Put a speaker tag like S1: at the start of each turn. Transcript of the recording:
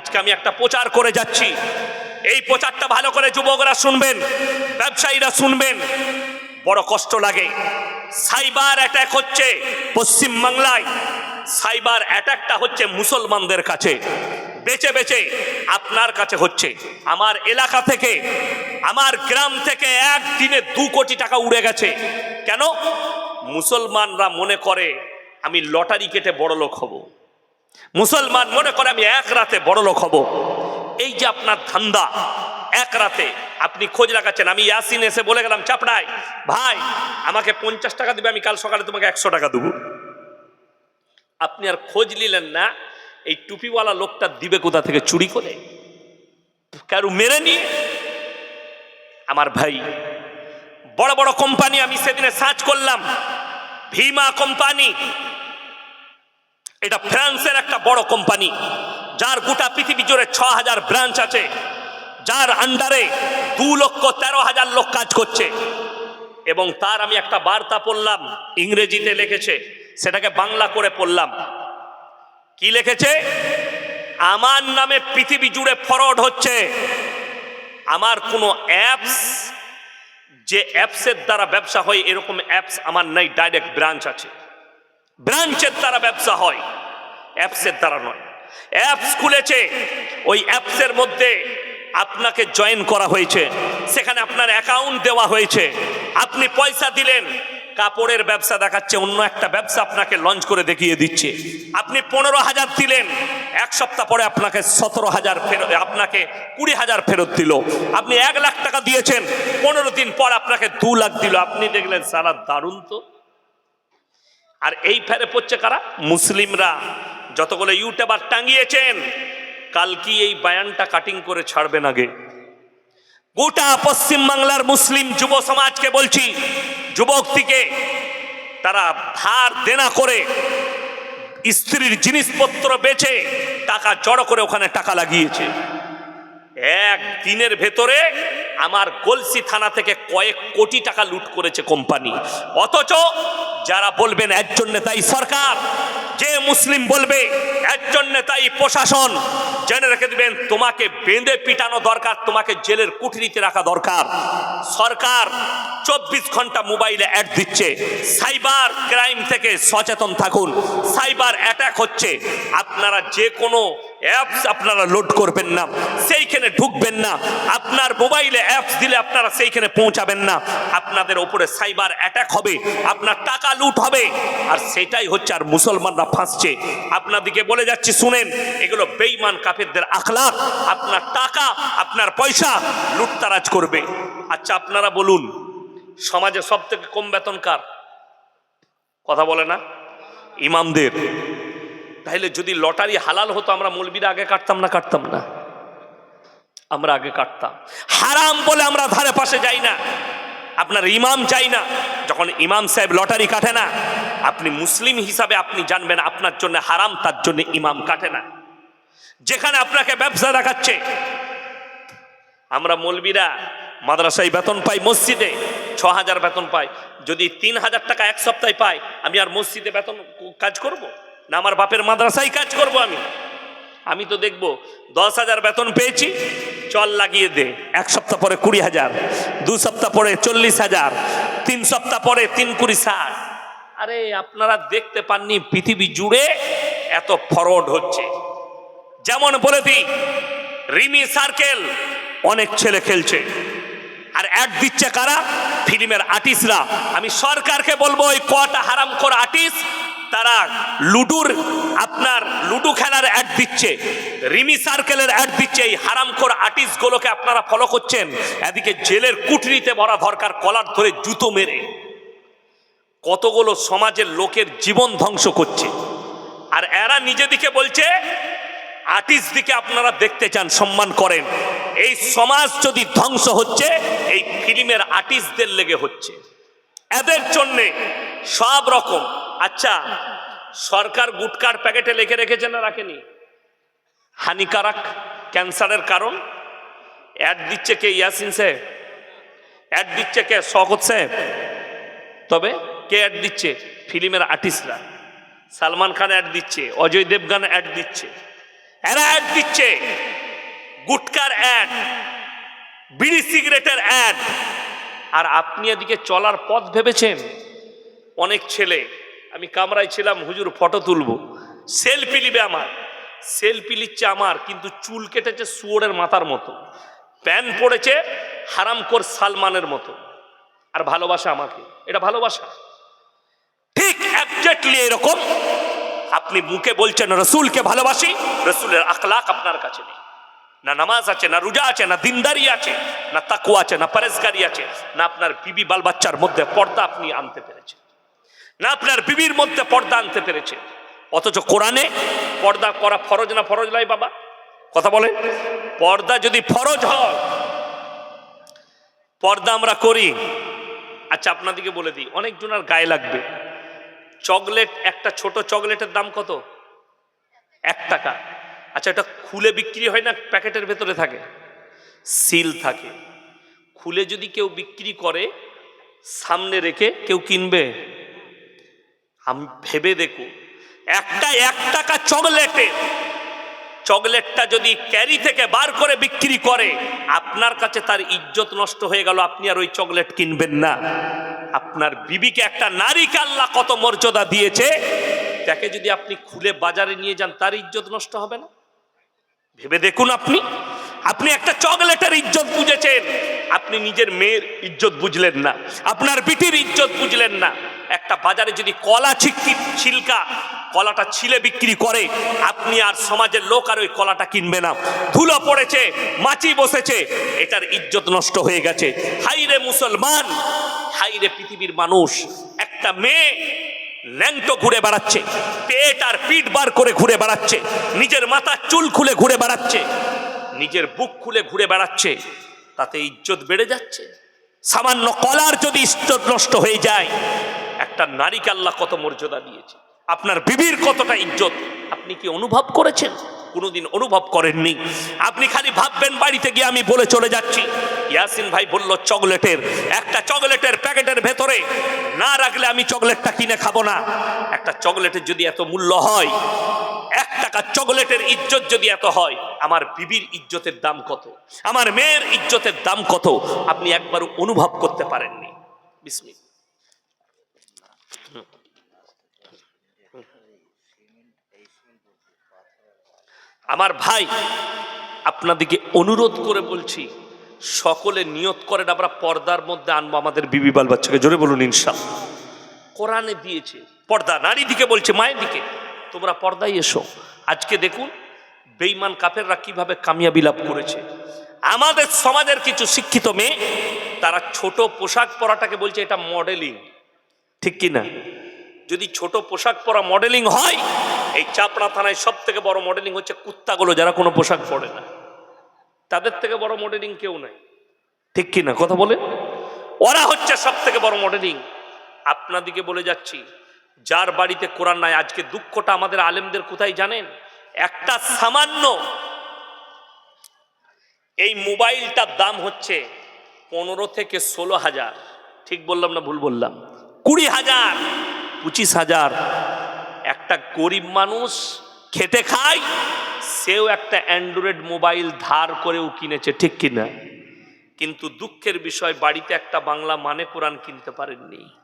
S1: আজকে আমি একটা প্রচার করে যাচ্ছি। এই প্রচারটা ভালো করে যুবকরা শুনবেন, ব্যবসায়ীরা শুনবেন। বড় কষ্ট লাগে। সাইবার অ্যাটাক হচ্ছে পশ্চিম বাংলায়। সাইবার অ্যাটাকটা হচ্ছে মুসলমানদের কাছে। বেচে বেচে আপনার কাছে হচ্ছে। আমার এলাকা থেকে, আমার গ্রাম থেকে একদিনে দু কোটি টাকা উড়ে গেছে। কেন? মুসলমানরা মনে করে, আমি লটারি কেটে বড় লোক হব। মুসলমান মনে করে আমি এক রাতে বড় লোক হব। এই যে আপনার ধান্দা, এক রাতে আপনি খোঁজ রাখাচ্ছেন। আমি ইয়াসিন এসে বলে গেলাম চাপড়ায় ভাই, আমাকে পঞ্চাশ টাকা দিবে, আমি কাল সকালে তোমাকে একশো টাকা দেবো। আপনি আর খোঁজ নিলেন না, এই টুপিওয়ালা লোকটা দিবে কোথা থেকে, চুরি করে? কারু মেরে নিয়ে আমার ভাই, বড় বড় কোম্পানি আমি সেদিনে সার্চ করলাম, ভীমা কোম্পানি। এটা ফ্রান্সের একটা বড় কোম্পানি, যার গোটা পৃথিবী জুড়ে ছ হাজার ব্রাঞ্চ আছে, যার আন্ডারে দু লক্ষ তেরো হাজার লোক কাজ করছে। এবং তার আমি একটা বার্তা পড়লাম, ইংরেজিতে লিখেছে, সেটাকে বাংলা করে পড়লাম। কি লিখেছে? আমার নামে পৃথিবী জুড়ে ফরওয়ার্ড হচ্ছে। আমার কোনো অ্যাপস যে অ্যাপসের দ্বারা ব্যবসা হয়, এরকম অ্যাপস আমার নাই ডাইরেক্ট ব্রাঞ্চ আছে। ব্রাঞ্চের দ্বারা ব্যবসা হয়, অ্যাপসের দ্বারা নয়। অ্যাপস খুলেছে, ওই অ্যাপসের মধ্যে আপনাকে জয়েন করা হয়েছে, সেখানে আপনার অ্যাকাউন্ট দেওয়া হয়েছে, আপনি পয়সা দিলেন, কাপড়ের ব্যবসা দেখাচ্ছে, অন্য একটা ব্যবসা আপনাকে লঞ্চ করে দেখিয়ে দিচ্ছে। আপনি পনেরো হাজার দিলেন, এক সপ্তাহ পরে আপনাকে সতেরো হাজার ফেরত, আপনাকে কুড়ি হাজার ফেরত দিল। আপনি এক লাখ টাকা দিয়েছেন, পনেরো দিন পর আপনাকে দু লাখ দিল। আপনি দেখলেন সারা দারুণ তো। আর এই ফেরে পড়ছে কারা? মুসলিমরা। যতগুলো ইউটিউবার টাঙিয়েছেন, কাল কি এই বায়ানটা কাটিং করে ছাড়বেন আগে গোটা পশ্চিম বাংলার মুসলিম যুব সমাজকে বলছি, যুবক থেকে তারা ধার দেনা করে স্ত্রীর জিনিসপত্র বেচে টাকা জড়ো করে ওখানে টাকা লাগিয়েছে। এক দিনের ভেতরে আমার গলসি থানা থেকে কয়েক কোটি টাকা লুট করেছে কোম্পানি। অথচ যারা বলবেন একজন নেতাই সরকার যে মুসলিম বলবে একজন নেতাই প্রশাসন। জেনে রেখে দিবেন, তোমাকে বেঁধে পিটানো দরকার, তোমাকে জেলের কুঠরিতে রাখা দরকার। সরকার চব্বিশ ঘণ্টা মোবাইলে অ্যাড দিচ্ছে। সাইবার ক্রাইম থেকে সচেতন থাকুন। সাইবার অ্যাটাক হচ্ছে। আপনারা যে কোনো অ্যাপস আপনারা লোড করবেন না, সেইখানে ঢুকবেন না। আপনার মোবাইলে অ্যাপস দিলে আপনারা সেইখানে পৌঁছাবেন না। আপনাদের ওপরে সাইবার অ্যাটাক হবে, আপনার টাকা লুট হবে। আর সেটাই হচ্ছে, আর মুসলমানরা ফাঁসছে। আপনাদিকে বলে যাচ্ছি, শুনেন, এগুলো বেইমান কাফেরদের আখলাক আপনার টাকা, আপনার পয়সা লুটতারাজ করবে। আচ্ছা আপনারা বলুন, সমাজে সব থেকে কম বেতন কার? কথা বলে না? ইমামদের। তাহলে যদি লটারি হালাল হতো, আমরা মৌলবীরা আগে কাটতাম না কাটতাম না? আমরা আগে কাটতাম। হারাম বলে আমরা ধারে পাশে যাই না। আপনার ইমাম চাই না। যখন ইমাম সাহেব লটারি কাটে না, আপনি মুসলিম হিসাবে আপনি জানবেন আপনার জন্য হারাম, তার জন্য ইমাম কাটে না। যেখানে আপনাকে ব্যবসা দেখাচ্ছে। আমরা মৌলবীরা মাদ্রাসায় বেতন পাই, মসজিদে ছ হাজার বেতন পাই। যদি তিন হাজার টাকা এক সপ্তাহে পাই, আমি আর মসজিদে বেতন কাজ করব? না আমার বাপের মাদ্রাসায় কাজ করব আমি? আমি তো দেখব দশ হাজার বেতন পেয়েছি, চল লাগিয়ে দে। এক সপ্তাহ পরে কুড়ি হাজার দু সপ্তাহ পরে চল্লিশ হাজার তিন সপ্তাহ পরে তিন কুড়ি ষাট। আরে আপনারা দেখতে পাননি, পৃথিবী জুড়ে এত ফরওয়ার্ড হচ্ছে। যেমন বলে দিই, রিমি সার্কেল অনেক ছেলে খেলছে। আর অ্যাড দিচ্ছে কারা? ফিল্মের আর্টিস্টরা। আমি সরকারকে বলব ওই কটা হারাম করা আর্টিস্ট, তারা লুডুর, আপনার লুডু খেলার অ্যাড দিচ্ছে। রিমি সার্কেলের অ্যাড দিচ্ছে, এই হারামখোর আর্টিস্টগুলোকে আপনারা ফলো করছেন। এদিকে জেলের কুটরিতে ভরা দরকার কলার ধরে জুতো মেরে। কতগুলো সমাজের লোকের জীবন ধ্বংস করছে। আর এরা নিজেদিকে বলছে আর্টিস্ট দিকে আপনারা দেখতে চান, সম্মান করেন। এই সমাজ যদি ধ্বংস হচ্ছে, এই ফিল্মের আর্টিস্টদের লেগে হচ্ছে। এদের জন্যে সব রকম। আচ্ছা সরকার গুটকার প্যাকেটে লেখে রেখেছে না রাখেনি? হানিকারক ক্যান্সারের কারণ? অ্যাড দিচ্ছে কে ইয়াসিন সাহেব? অ্যাড দিচ্ছে কে শকত সাহেব? তবে কে অ্যাড দিচ্ছে? ফিল্মের আর্টিস্টরা। সালমান খান অ্যাড দিচ্ছে, অজয় দেবগান অ্যাড দিচ্ছে। এরা অ্যাড দিচ্ছে। গুটকার অ্যাড, বিড়ি সিগারেটের অ্যাড। আর আপনি এদিকে চলার পথ ভেবেছেন? অনেক ছেলে, আমি কামরায় ছিলাম, হুজুর ফটো তুলবো। সেলফি নিবে আমার। সেলফি নিচ্ছে আমার, কিন্তু চুল কেটেছে শুয়োরের মাথার মতো। প্যান্ট পড়েছে হারামকোর সালমানের মতো। আর ভালোবাসা আমাকে। এটা ভালোবাসা। ঠিক একজাক্টলি এরকম। আপনি মুখে বলছেন, রসুলকে ভালোবাসি? রসুলের আখলাক আপনার কাছে নেই। না নামাজ আছে, না রোজা আছে, না দিনদারি আছে, না তাকু আছে, না পরেজগারি আছে, না আপনার বিবি বাল বাচ্চার মধ্যে পর্দা আপনি আনতে পেরেছেন। না আপনার বিবির মধ্যে পর্দা আনতে পেরেছে অথচ কোরআনে পর্দা করা ফরজ না ফরজ নয় বাবা? কথা বলে পর্দা যদি ফরজ হয়, পর্দা আমরা করি। আচ্ছা আপনাদেরকে বলে দিই, অনেকজনের গায়ে লাগবে। চকলেট, একটা ছোট চকলেটের দাম কত? এক টাকা। আচ্ছা এটা খুলে বিক্রি হয় না প্যাকেটের ভেতরে থাকে? সিল থাকে। খুলে যদি কেউ বিক্রি করে, সামনে রেখে কেউ কিনবে? আমি ভেবে দেখুন একটা এক টাকা চকলেটে চকলেটটা যদি ক্যারি থেকে বার করে বিক্রি করে, আপনার কাছে তার ইজ্জত নষ্ট হয়ে গেল, আপনি আর ওই চকলেট কিনবেন না। আপনার বিবিকে একটা নারীকে আল্লাহ কত মর্যাদা দিয়েছে তাকে যদি আপনি খুলে বাজারে নিয়ে যান, তার ইজ্জত নষ্ট হবে না? ভেবে দেখুন আপনি। আপনি একটা চকলেটের ইজ্জত বুঝেছেন। আপনি নিজের মেয়ের ইজ্জত বুঝলেন না। আপনার বিটির ইজ্জত বুঝলেন না। একটা বাজারে যদি কলা ছিটকি ছিলকা কলাটা ছিলে বিক্রি করে, আপনি আর সমাজের লোক আর ওই কলাটা কিনবে না। ধুলো পড়েছে, মাছি বসেছে, এটার ইজ্জত নষ্ট হয়ে গেছে। হাইরে মুসলমান হাইরে পৃথিবীর মানুষ, একটা মেয়ে ল্যাংটো ঘুরে বেড়াচ্ছে, পেট আর পিঠ বার করে ঘুরে বেড়াচ্ছে, নিজের মাথার চুল খুলে ঘুরে বেড়াচ্ছে, নিজের বুক খুলে ঘুরে বেড়াচ্ছে, তাতে ইজ্জত বেড়ে যাচ্ছে। সামান্য কলার যদি ইজ্জত নষ্ট হয়ে যায়, একটা নারীকে আল্লাহ কত মর্যাদা দিয়েছে। আপনার বিবির কতটা ইজ্জত, আপনি কি অনুভব করেছেন? কোনোদিন অনুভব করেননি। আপনি খালি ভাববেন, বাড়িতে গিয়ে আমি বলে চলে যাচ্ছি। ইয়াসিন ভাই বলল, চকলেটের, একটা চকলেটের প্যাকেটের ভেতরে না রাখলে আমি চকলেটটা কিনে খাব না। একটা চকলেটের যদি এত মূল্য হয়, এক টাকা চকলেটের ইজ্জত যদি এত হয়, আমার বিবির ইজ্জতের দাম কত? আমার মেয়ের ইজ্জতের দাম কত? আপনি একবার অনুভব করতে পারেননি। বিসমিল আমার ভাই, আপনাদেরকে অনুরোধ করে বলছি, সকলে নিয়ত করেন আমরা পর্দার মধ্যে আনব আমাদের বিবি বাল বাচ্চাকে। জোরে বলুন ইনশাল কোরআনে দিয়েছে, পর্দা, নারী দিকে বলছে, মায়ের দিকে। তোমরা পর্দায় এসো। আজকে দেখুন বেইমান কাফেররা কীভাবে কামিয়াবি লাভ করেছে। আমাদের সমাজের কিছু শিক্ষিত মেয়ে, তারা ছোট পোশাক পরাটাকে বলছে এটা মডেলিং। ঠিক কি না যদি ছোট পোশাক পরা মডেলিং হয় এই চাপড়া থানায় সব থেকে বড় মডেলিং হচ্ছে কুত্তাগুলো, যারা কোনো পোশাক পরে না। তাদের থেকে বড় মডেলিং কেউ নাই। ঠিক কি না? কথা বলে ওরা হচ্ছে সব থেকে বড় মডেলিং আপনাদিকে বলে যাচ্ছি, যার বাড়িতে কোরআন নাই, আজকে দুঃখটা আমাদের আলেমদের কোথায় জানেন? একটা সামান্য এই মোবাইলটার দাম হচ্ছে পনেরো থেকে ষোলো হাজার। ঠিক বললাম না ভুল বললাম? কুড়ি হাজার, পঁচিশ হাজার। একটা গরিব মানুষ খেতে খায়, সেও একটা অ্যান্ড্রয়েড মোবাইল ধার করেও কিনেছে, ঠিক কিনা? কিন্তু দুঃখের বিষয়, বাড়িতে একটা বাংলা মানে কোরআন কিনতে পারেননি।